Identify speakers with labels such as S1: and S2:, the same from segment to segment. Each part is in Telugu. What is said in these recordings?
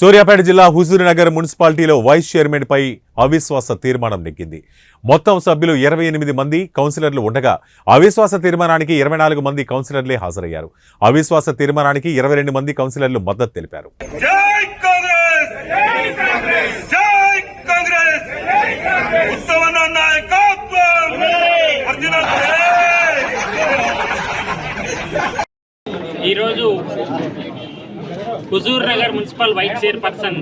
S1: సూర్యాపేట జిల్లా హుజూరునగర్ మున్సిపాలిటీలో వైస్ చైర్మన్ పై అవిశ్వాస తీర్మానం నెగ్గింది. మొత్తం సభ్యులు ఇరవై ఎనిమిది మంది కౌన్సిలర్లు ఉండగా అవిశ్వాస తీర్మానానికి ఇరవై నాలుగు మంది కౌన్సిలర్లే హాజరయ్యారు. అవిశ్వాస తీర్మానానికి ఇరవై రెండు మంది కౌన్సిలర్లు మద్దతు తెలిపారు.
S2: ఈరోజు Huzurnagar municipal vice chairperson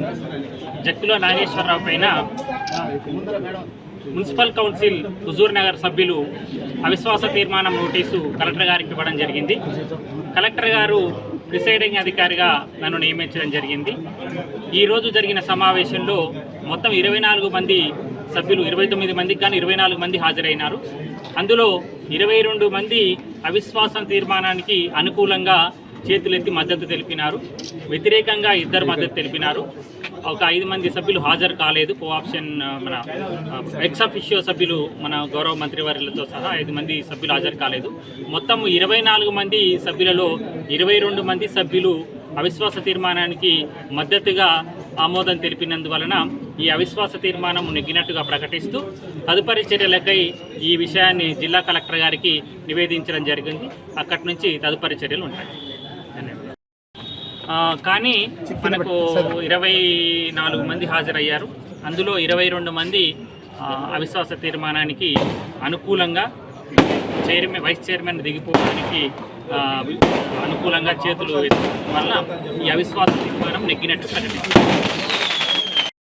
S2: Jakkula Nageswara Rao పైన మున్సిపల్ కౌన్సిల్ హుజూర్ నగర్ సభ్యులు అవిశ్వాస తీర్మానం నోటీసు కలెక్టర్ గారికి ఇవ్వడం జరిగింది. కలెక్టర్ గారు ప్రిసైడింగ్ అధికారిగా నన్ను నియమించడం జరిగింది. ఈరోజు జరిగిన సమావేశంలో మొత్తం ఇరవై నాలుగు మంది సభ్యులు ఇరవై తొమ్మిది మందికి కానీ ఇరవై నాలుగు మంది హాజరైనారు. అందులో ఇరవై రెండు మంది అవిశ్వాసం తీర్మానానికి అనుకూలంగా చేతులెత్తి మద్దతు తెలిపినారు. వ్యతిరేకంగా ఇద్దరు మద్దతు తెలిపినారు. ఒక ఐదు మంది సభ్యులు హాజరు కాలేదు. కోఆప్షన్ ఆప్షన్ మన ఎక్సఫిషియో సభ్యులు మన గౌరవ మంత్రివర్యులతో సహా ఐదు మంది సభ్యులు హాజరు కాలేదు. మొత్తం ఇరవై నాలుగు మంది సభ్యులలో ఇరవై రెండు మంది సభ్యులు అవిశ్వాస తీర్మానానికి మద్దతుగా ఆమోదం తెలిపినందువలన ఈ అవిశ్వాస తీర్మానం నెగ్గినట్టుగా ప్రకటిస్తూ తదుపరి చర్యలకై ఈ విషయాన్ని జిల్లా కలెక్టర్ గారికి నివేదించడం జరిగింది. అక్కడి నుంచి తదుపరి చర్యలు ఉంటాయి. కానీ మనకు ఇరవై నాలుగు మంది హాజరయ్యారు. అందులో ఇరవై రెండు మంది అవిశ్వాస తీర్మానానికి అనుకూలంగా చైర్మన్ వైస్ చైర్మన్ దిగిపోవడానికి అనుకూలంగా చేతులు వల్ల ఈ అవిశ్వాస తీర్మానం నెగ్గినట్టు ప్రకటించారు